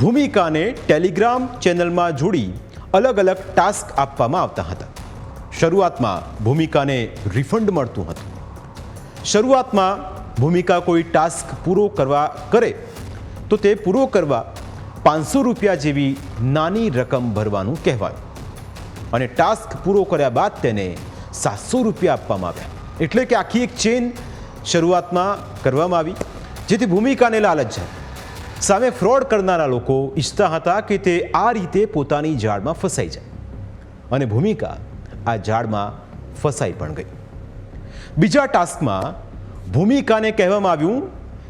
ભૂમિકાને ટેલિગ્રામ ચેનલમાં જોડી અલગ અલગ ટાસ્ક આપવામાં આવતા હતા. શરૂઆતમાં ભૂમિકાને રિફંડ મળતું હતું. શરૂઆતમાં ભૂમિકા કોઈ ટાસ્ક પૂરો કરવા કરે, તો તે પૂરો કરવા પાંચસો રૂપિયા જેવી નાની રકમ ભરવાનું કહેવાયું. અને ટાસ્ક પૂરો કર્યા બાદ તેને સાતસો રૂપિયા આપવામાં આવ્યા. એટલે કે આખી એક ચેન શરૂઆતમાં કરવામાં આવી, જેથી ભૂમિકાને લાલચ જાય. સામે ફ્રોડ કરનારા લોકો ઈચ્છતા હતા કે તે આ રીતે પોતાની જાળમાં ફસાઈ જાય. અને ભૂમિકા આ જાળમાં ફસાઈ પણ ગઈ. બીજા ટાસ્કમાં ભૂમિકાને કહેવામાં આવ્યું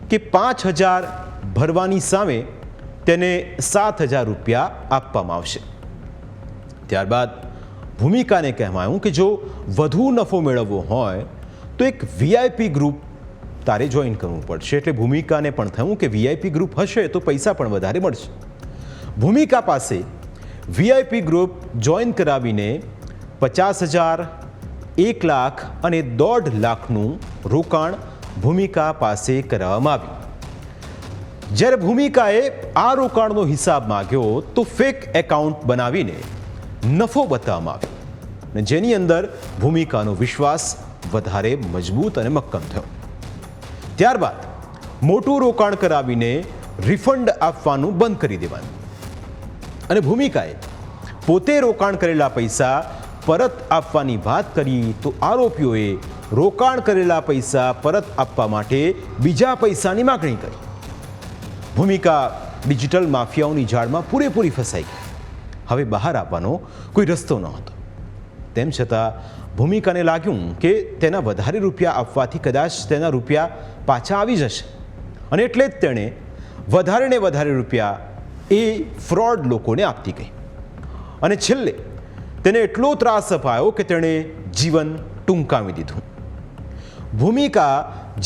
કે પાંચ હજાર ભરવાની સામે તેને સાત હજાર રૂપિયા આપવામાં આવશે. ત્યારબાદ ભૂમિકાને કહેવામાં આવ્યું કે જો વધુ નફો મેળવવો હોય તો એક વીઆઈપી ગ્રુપ તારે જોઈન કરવું પડશે. એટલે ભૂમિકાને પણ થયું કે વીઆઈપી ગ્રુપ હશે તો પૈસા પણ વધારે મળશે. ભૂમિકા પાસે વીઆઈપી ગ્રુપ જોઈન કરાવીને પચાસ હજાર, એક લાખ અને દોઢ લાખનું રોકાણ ભૂમિકા પાસે કરાવવામાં આવ્યું. જ્યારે ભૂમિકાએ આ રોકાણનો હિસાબ માગ્યો તો ફેક એકાઉન્ટ બનાવીને નફો બતાવવામાં આવ્યો. અને જેની અંદર ભૂમિકાનો વિશ્વાસ વધારે મજબૂત અને મક્કમ થયો. ત્યારબાદ મોટું રોકાણ કરાવીને રિફંડ આપવાનું બંધ કરી દેવાનું. અને ભૂમિકાએ પોતે રોકાણ કરેલા પૈસા પરત આપવાની વાત કરી તો આરોપીઓએ રોકાણ કરેલા પૈસા પરત આપવા માટે બીજા પૈસાની માગણી કરી. ભૂમિકા ડિજિટલ માફિયાઓની જાળમાં પૂરેપૂરી ફસાઈ ગઈ. હવે બહાર આવવાનો કોઈ રસ્તો ન હતો તેમ છતાં ભૂમિકાને લાગ્યું કે તેના વધારે રૂપિયા આપવાથી કદાચ તેના રૂપિયા પાછા આવી જશે. અને એટલે જ તેણે વધારે ને વધારે રૂપિયા એ ફ્રોડ લોકોને આપતી ગઈ અને છેલ્લે તેને એટલો ત્રાસ અપાયો કે તેણે જીવન ટૂંકાવી દીધું. ભૂમિકા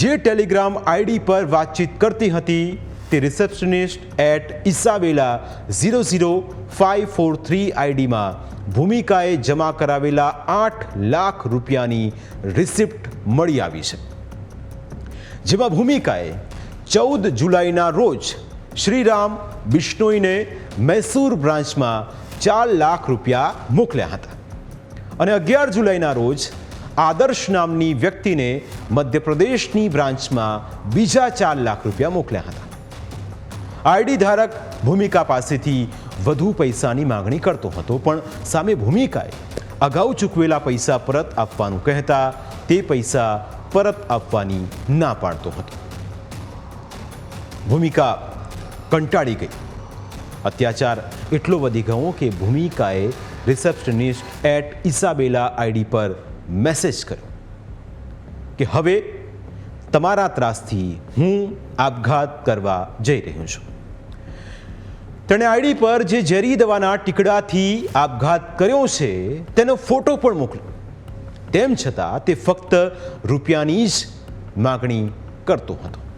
જે ટેલિગ્રામ આઈડી પર વાતચીત કરતી હતી તે receptionist at Isabella zero zero five four three આઈડીમાં ભૂમિકાએ જમા કરાવેલા આઠ લાખ રૂપિયાની રિસિપ્ટ મળી આવી છે. જેમાં ભૂમિકાએ ચૌદ જુલાઈના રોજ શ્રીરામ બિશ્નોઈને મૈસૂર બ્રાન્ચમાં ચાર લાખ રૂપિયા મોકલ્યા હતા. અને અગિયાર જુલાઈના રોજ આદર્શ નામની વ્યક્તિને મધ્યપ્રદેશની બ્રાન્ચમાં બીજા ચાર લાખ રૂપિયા મોકલ્યા હતા. આઈડી ધારક ભૂમિકા પાસેથી વધુ પૈસાની માંગણી કરતો હતો, પણ સામે ભૂમિકાએ અગાઉ ચૂકવેલા પૈસા પરત આપવાનું કહેતા તે પૈસા પરત આપવાની ના પાડતો હતો. ભૂમિકા કંટાળી ગઈ. અત્યાચાર એટલો વધી ગયો કે ભૂમિકાએ રિસેપ્શનિસ્ટ એટ ઇસાબેલા આઈડી પર મેસેજ કર્યો કે હવે તમારા ત્રાસથી હું આપઘાત કરવા જઈ રહ્યો છું. તેણે આઈડી પર જે ઝેરી દવાના ટીકડાથી આપઘાત કર્યો છે, તેનો ફોટો પણ મોકલ્યો. તેમ છતાં તે ફક્ત રૂપિયાની જ માગણી કરતો હતો.